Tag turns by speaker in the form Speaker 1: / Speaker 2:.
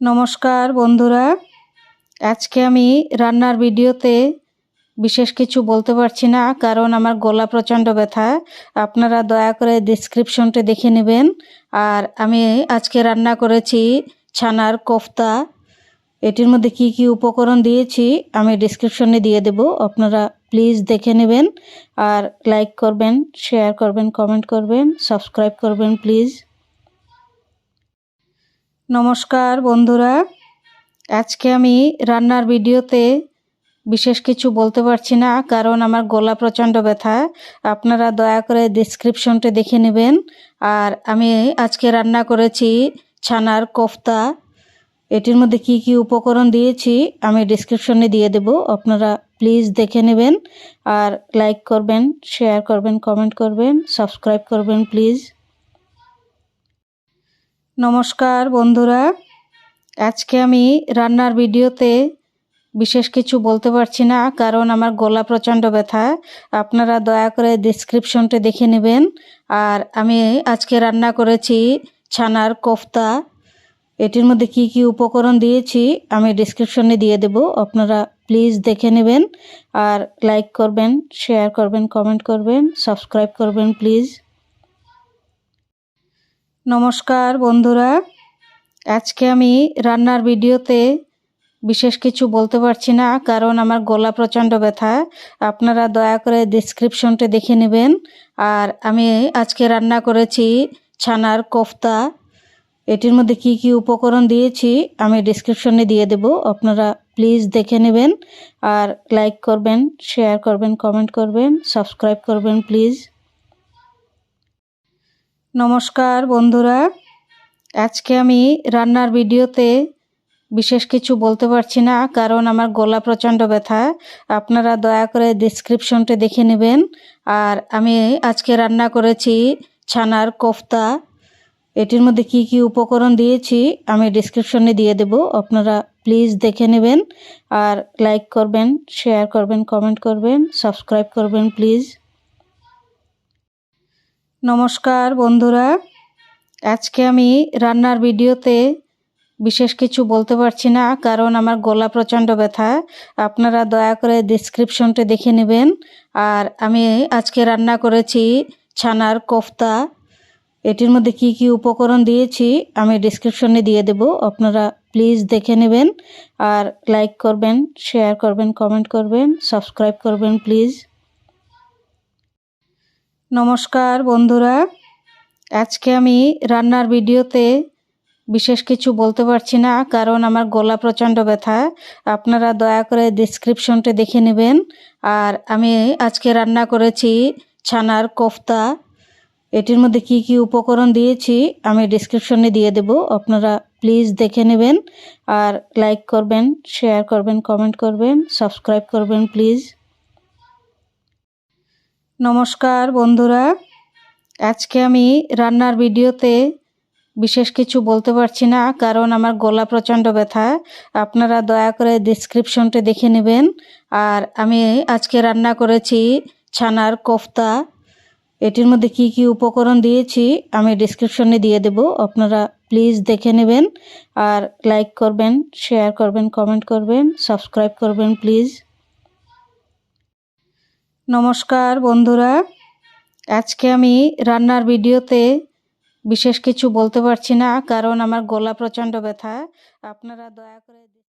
Speaker 1: নমস্কার বন্ধুরা। আজকে আমি রান্নার ভিডিওতে বিশেষ কিছু বলতে পারছি না, কারণ আমার গলা প্রচণ্ড ব্যথা। আপনারা দয়া করে ডিসক্রিপশনটা দেখে নেবেন। আর আমি আজকে রান্না করেছি ছানার কোফতা। এটির মধ্যে কি কি উপকরণ দিয়েছি আমি ডিসক্রিপশনে দিয়ে দেব। আপনারা প্লিজ দেখে নেবেন। আর লাইক করবেন শেয়ার করবেন কমেন্ট করবেন সাবস্ক্রাইব করবেন প্লিজ নমস্কার বন্ধুরা। আজকে আমি রান্নার ভিডিওতে বিশেষ কিছু বলতে পারছি না, কারণ আমার গলা প্রচণ্ড ব্যথা। আপনারা দয়া করে ডিসক্রিপশনটা দেখে নেবেন। আর আমি আজকে রান্না করেছি ছানার কোফতা। এটির মধ্যে কি কি উপকরণ দিয়েছি আমি ডিসক্রিপশনে দিয়ে দেব। আপনারা প্লিজ দেখে নেবেন। আর লাইক করবেন শেয়ার করবেন কমেন্ট করবেন সাবস্ক্রাইব করবেন প্লিজ নমস্কার বন্ধুরা। আজকে আমি রান্নার ভিডিওতে বিশেষ কিছু বলতে পারছি না, কারণ আমার গলা প্রচণ্ড ব্যথা। আপনারা দয়া করে ডিসক্রিপশনটা দেখে নেবেন। আর আমি আজকে রান্না করেছি ছানার কোফতা। এটির মধ্যে কি কি উপকরণ দিয়েছি আমি ডিসক্রিপশনে দিয়ে দেব। আপনারা প্লিজ দেখে নেবেন। আর লাইক করবেন শেয়ার করবেন কমেন্ট করবেন সাবস্ক্রাইব করবেন প্লিজ নমস্কার বন্ধুরা। আজকে আমি রান্নার ভিডিওতে বিশেষ কিছু বলতে পারছি না, কারণ আমার গলা প্রচণ্ড ব্যথা। আপনারা দয়া করে ডিসক্রিপশনটা দেখে নেবেন। আর আমি আজকে রান্না করেছি ছানার কোফতা। এটির মধ্যে কি কি উপকরণ দিয়েছি আমি ডিসক্রিপশনে দিয়ে দেব। আপনারা প্লিজ দেখে নেবেন। আর লাইক করবেন শেয়ার করবেন কমেন্ট করবেন সাবস্ক্রাইব করবেন প্লিজ নমস্কার বন্ধুরা। আজকে আমি রান্নার ভিডিওতে বিশেষ কিছু বলতে পারছি না, কারণ আমার গলা প্রচণ্ড ব্যথা। আপনারা দয়া করে ডিসক্রিপশনটা দেখে নেবেন। আর আমি আজকে রান্না করেছি ছানার কোফতা। এটির মধ্যে কি কি উপকরণ দিয়েছি আমি ডিসক্রিপশনে দিয়ে দেব। আপনারা প্লিজ দেখে নেবেন। আর লাইক করবেন শেয়ার করবেন কমেন্ট করবেন সাবস্ক্রাইব করবেন প্লিজ নমস্কার বন্ধুরা। আজকে আমি রান্নার ভিডিওতে বিশেষ কিছু বলতে পারছি না, কারণ আমার গলা প্রচণ্ড ব্যথা। আপনারা দয়া করে ডিসক্রিপশনটা দেখে নেবেন। আর আমি আজকে রান্না করেছি ছানার কোফতা। এটির মধ্যে কি কি উপকরণ দিয়েছি আমি ডিসক্রিপশনে দিয়ে দেব। আপনারা প্লিজ দেখে নেবেন। আর লাইক করবেন শেয়ার করবেন কমেন্ট করবেন সাবস্ক্রাইব করবেন প্লিজ নমস্কার বন্ধুরা। আজকে আমি রান্নার ভিডিওতে বিশেষ কিছু বলতে পারছি না, কারণ আমার গলা প্রচণ্ড ব্যথা। আপনারা দয়া করে ডিসক্রিপশনটা দেখে নেবেন। আর আমি আজকে রান্না করেছি ছানার কোফতা। এটির মধ্যে কি কি উপকরণ দিয়েছি আমি ডিসক্রিপশনে দিয়ে দেব। আপনারা প্লিজ দেখে নেবেন। আর লাইক করবেন শেয়ার করবেন কমেন্ট করবেন সাবস্ক্রাইব করবেন প্লিজ নমস্কার বন্ধুরা। আজকে আমি রান্নার ভিডিওতে বিশেষ কিছু বলতে পারছি না, কারণ আমার গলা প্রচণ্ড ব্যথা। আপনারা দয়া করে ডিসক্রিপশনটা দেখে নেবেন। আর আমি আজকে রান্না করেছি ছানার কোফতা। এটির মধ্যে কি কি উপকরণ দিয়েছি আমি ডিসক্রিপশনে দিয়ে দেব। আপনারা প্লিজ দেখে নেবেন। আর লাইক করবেন শেয়ার করবেন কমেন্ট করবেন সাবস্ক্রাইব করবেন প্লিজ নমস্কার বন্ধুরা। আজকে আমি রান্নার ভিডিওতে বিশেষ কিছু বলতে পারছি না, কারণ আমার গলা প্রচণ্ড ব্যথা। আপনারা দয়া করে